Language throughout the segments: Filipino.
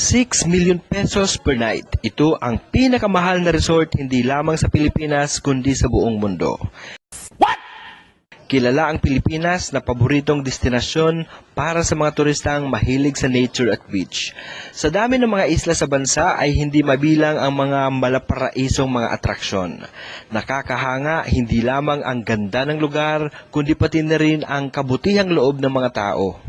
6 million pesos per night. Ito ang pinakamahal na resort hindi lamang sa Pilipinas kundi sa buong mundo. Kilala ang Pilipinas na paboritong destinasyon para sa mga turistang mahilig sa nature at beach. Sa dami ng mga isla sa bansa ay hindi mabilang ang mga malaparaisong mga atraksyon. Nakakahanga hindi lamang ang ganda ng lugar, kundi pati na rin ang kabutihang loob ng mga tao.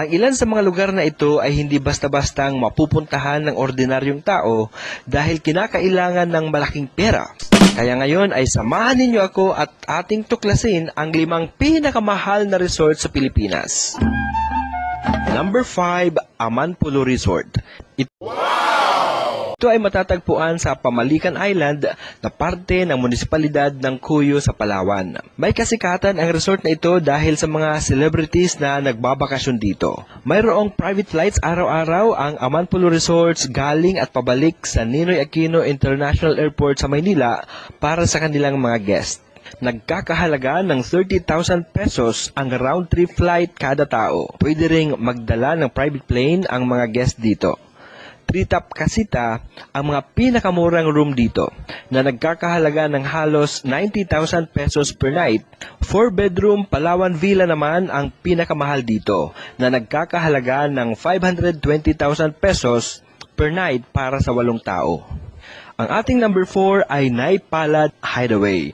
Ang ilan sa mga lugar na ito ay hindi basta-bastang mapupuntahan ng ordinaryong tao dahil kinakailangan ng malaking pera. Kaya ngayon ay samahan ninyo ako at ating tuklasin ang limang pinakamahal na resort sa Pilipinas. Number 5, Amanpulo Resort. Ito ay matatagpuan sa Pamalican Island na parte ng munisipalidad ng Cuyo sa Palawan. May kasikatan ang resort na ito dahil sa mga celebrities na nagbabakasyon dito. Mayroong private flights araw-araw ang Amanpulo Resorts galing at pabalik sa Ninoy Aquino International Airport sa Maynila para sa kanilang mga guest. Nagkakahalaga ng 30,000 pesos ang round trip flight kada tao. Pwede ring magdala ng private plane ang mga guest dito. Tritap Casita ang mga pinakamurang room dito na nagkakahalaga ng halos 90,000 pesos per night. 4 bedroom Palawan Villa naman ang pinakamahal dito na nagkakahalaga ng 520,000 pesos per night para sa walong tao. Ang ating number 4 ay Naipalad Hideaway.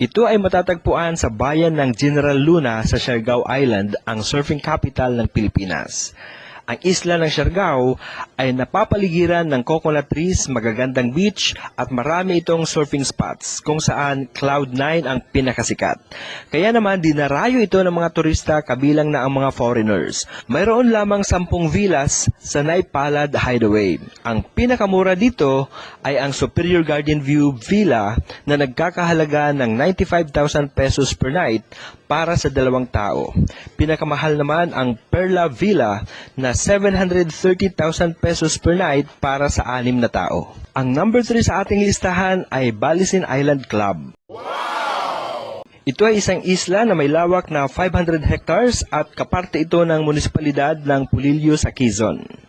Ito ay matatagpuan sa bayan ng General Luna sa Siargao Island, ang surfing capital ng Pilipinas. Ang isla ng Siargao ay napapaligiran ng coconut trees, magagandang beach at marami itong surfing spots kung saan Cloud9 ang pinakasikat. Kaya naman dinarayo ito ng mga turista kabilang na ang mga foreigners. Mayroon lamang 10 villas sa Naipalad Hideaway. Ang pinakamura dito ay ang Superior Garden View Villa na nagkakahalaga ng 95,000 pesos per night para sa dalawang tao. Pinakamahal naman ang Perla Villa na 730,000 pesos per night para sa anim na tao. Ang number 3 sa ating listahan ay Balisin Island Club. Ito ay isang isla na may lawak na 500 hectares at kaparte ito ng munisipalidad ng Pulilio sa Quezon.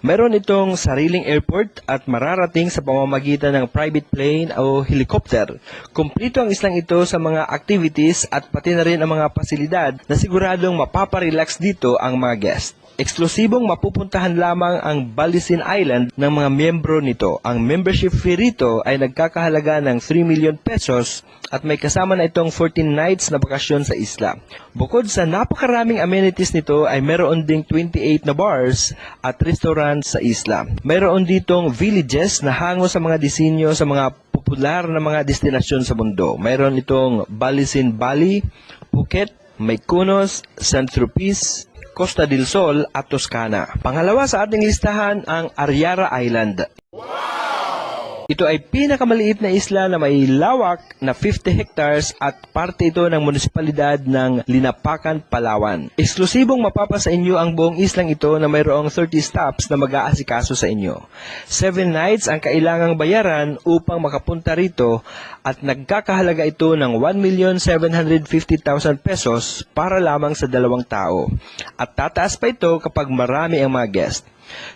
Meron itong sariling airport at mararating sa pamamagitan ng private plane o helicopter. Kumplito ang islang ito sa mga activities at pati na rin ang mga pasilidad na siguradong mapaparelax dito ang mga guest. Eksklusibong mapupuntahan lamang ang Balisin Island ng mga miyembro nito. Ang membership fee rito ay nagkakahalaga ng 3 million pesos at may kasama na itong 14 nights na bakasyon sa isla. Bukod sa napakaraming amenities nito ay meron ding 28 na bars at restaurants sa isla. Mayroon ditong villages na hango sa mga disenyo sa mga popular na mga destinasyon sa mundo. Mayroon itong Balisin Bali, Phuket, Mykonos, Saint Tropez, Costa del Sol at Toscana. Pangalawa sa ating listahan ang Ariara Island. Ito ay pinakamaliit na isla na may lawak na 50 hectares at parte ito ng munisipalidad ng Linapakan, Palawan. Eksklusibong mapapasa inyo ang buong islang ito na mayroong 30 stops na mag-aasikaso sa inyo. 7 nights ang kailangang bayaran upang makapunta rito at nagkakahalaga ito ng 1,750,000 pesos para lamang sa dalawang tao. At tataas pa ito kapag marami ang mga guest.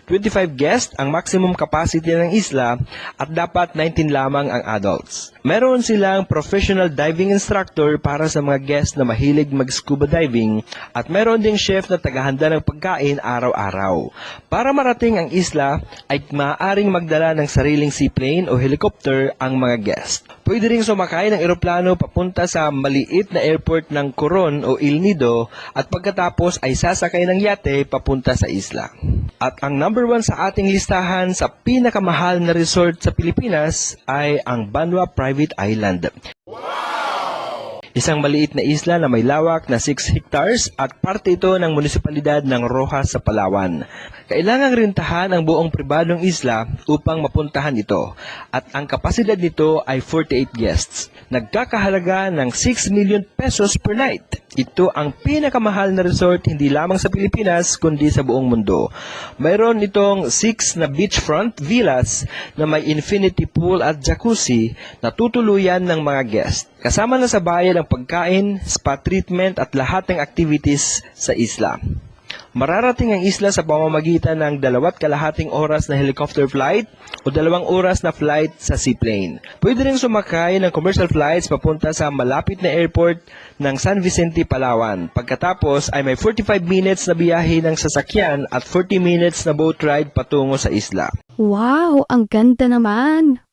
25 guests ang maximum capacity ng isla at dapat 19 lamang ang adults. Meron silang professional diving instructor para sa mga guests na mahilig mag-scuba diving at meron ding chef na tagahanda ng pagkain araw-araw. Para marating ang isla ay maaaring magdala ng sariling seaplane o helicopter ang mga guests. Pwede ring sumakay ng eroplano papunta sa maliit na airport ng Coron o Il Nido at pagkatapos ay sasakay ng yate papunta sa isla. At ang number one sa ating listahan sa pinakamahal na resort sa Pilipinas ay ang Banwa Private Island. Isang maliit na isla na may lawak na 6 hectares at parte ito ng munisipalidad ng Rojas sa Palawan. Kailangang rintahan ang buong pribadong isla upang mapuntahan ito at ang kapasidad nito ay 48 guests. Nagkakahalaga ng 6 million pesos per night. Ito ang pinakamahal na resort hindi lamang sa Pilipinas kundi sa buong mundo. Mayroon itong 6 na beachfront villas na may infinity pool at jacuzzi na tutuluyan ng mga guest. Kasama na sa bayan ang pagkain, spa treatment at lahat ng activities sa isla. Mararating ang isla sa pamamagitan ng dalawat kalahating oras na helicopter flight o dalawang oras na flight sa seaplane. Pwede rin sumakay ng commercial flights papunta sa malapit na airport ng San Vicente, Palawan. Pagkatapos ay may 45 minutes na biyahe ng sasakyan at 40 minutes na boat ride patungo sa isla. Wow, ang ganda naman.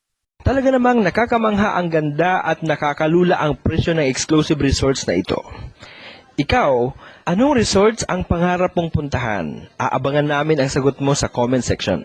Talaga namang nakakamangha ang ganda at nakakalula ang presyo ng exclusive resorts na ito. Ikaw, anong resorts ang pangarap mong puntahan? Aabangan namin ang sagot mo sa comment section.